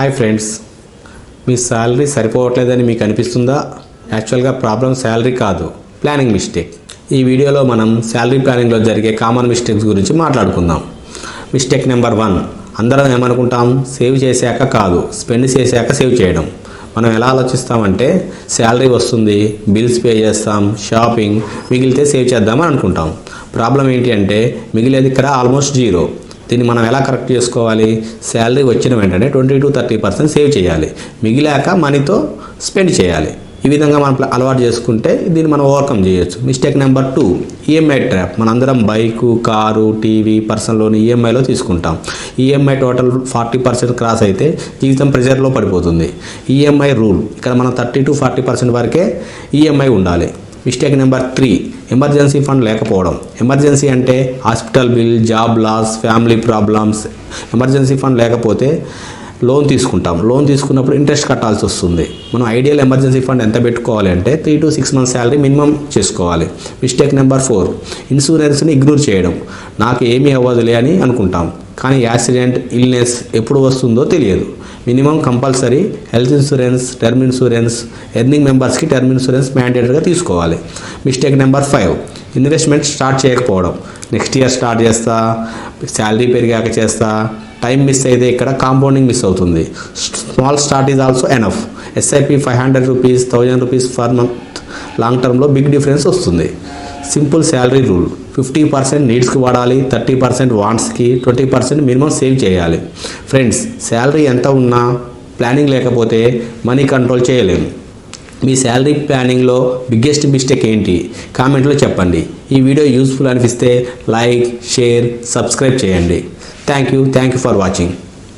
Hi friends మీ salary సరిపోవట్లేదని మీకు అనిపిస్తుందా? యాక్చువల్గా ప్రాబ్లం శాలరీ కాదు ప్లానింగ్ మిస్టేక్ ఈ వీడియోలో మనం శాలరీ ప్లానింగ్లో జరిగే కామన్ మిస్టేక్స్ గురించి మాట్లాడుకుందాం. మిస్టేక్ నెంబర్ వన్ అందరం ఏమనుకుంటాం? సేవ్ చేశాక కాదు స్పెండ్ చేశాక సేవ్ చేయడం. మనం ఎలా ఆలోచిస్తామంటే శాలరీ వస్తుంది బిల్స్ పే చేస్తాం షాపింగ్ మిగిలితే సేవ్ చేద్దామని అనుకుంటాం. ప్రాబ్లం ఏంటి అంటే మిగిలేది ఇక్కడ ఆల్మోస్ట్ జీరో దీన్ని మనం ఎలా కరెక్ట్ చేసుకోవాలి? శాలరీ వచ్చిన వెంటనే twenty two thirty percent save చేయాలి. మిగిలాక మనీతో స్పెండ్ చేయాలి. ఈ విధంగా మనం అలవాటు చేసుకుంటే దీన్ని మనం ఓవర్కమ్ చేయొచ్చు. Mistake number two EMI trap మనందరం bike car TV personal loan ఈఎంఐలో తీసుకుంటాం. EMI total forty percent cross అయితే జీవితం ప్రెజర్లో పడిపోతుంది. ఈఎంఐ రూల్ ఇక్కడ మనం థర్టీ టు ఫార్టీ పర్సెంట్ వరకే ఈఎంఐ ఉండాలి. Mistake number three. Emergency fund లేకపోవడం. ఎమర్జెన్సీ అంటే hospital bill job loss family problems. Emergency fund లేకపోతే లోన్ తీసుకుంటాం. లోన్ తీసుకున్నప్పుడు ఇంట్రెస్ట్ కట్టాల్సి వస్తుంది. మనం ఐడియల్ ఎమర్జెన్సీ ఫండ్ ఎంత పెట్టుకోవాలి అంటే three two six months salary minimum చేసుకోవాలి. Mistake number four. ఇన్సూరెన్స్ని ఇగ్నోర్ చేయడం. నాకు ఏమీ అవ్వదులే అని అనుకుంటాం. కానీ యాక్సిడెంట్ ఇల్నెస్ ఎప్పుడు వస్తుందో తెలియదు. Minimum compulsory health insurance term insurance earning మెంబర్స్కి టర్మ్ ఇన్సూరెన్స్ మ్యాండేటరీగా తీసుకోవాలి. Mistake number five investment start చేయకపోవడం. నెక్స్ట్ ఇయర్ స్టార్ట్ చేస్తా శాలరీ పెరిగాక చేస్తా టైం మిస్ అయితే ఇక్కడ కాంపౌండింగ్ మిస్ అవుతుంది. Small start is also enough. SIP five hundred rupees thousand rupees per month. Long టర్మ్లో బిగ్ డిఫరెన్స్ వస్తుంది. Simple salary rule. Fifty percent నీడ్స్కి వాడాలి థర్టీ పర్సెంట్ వాంట్స్కి ట్వంటీ పర్సెంట్ మినిమం సేవ్ చేయాలి. Friends salary ఎంత ఉన్నా planning లేకపోతే money control చేయలేము. మీ శాలరీ ప్లానింగ్లో బిగ్గెస్ట్ మిస్టేక్ ఏంటి? కామెంట్లో చెప్పండి. ఈ వీడియో యూస్ఫుల్ అనిపిస్తే లైక్ షేర్ సబ్స్క్రైబ్ చేయండి. Thank you. Thank you for watching.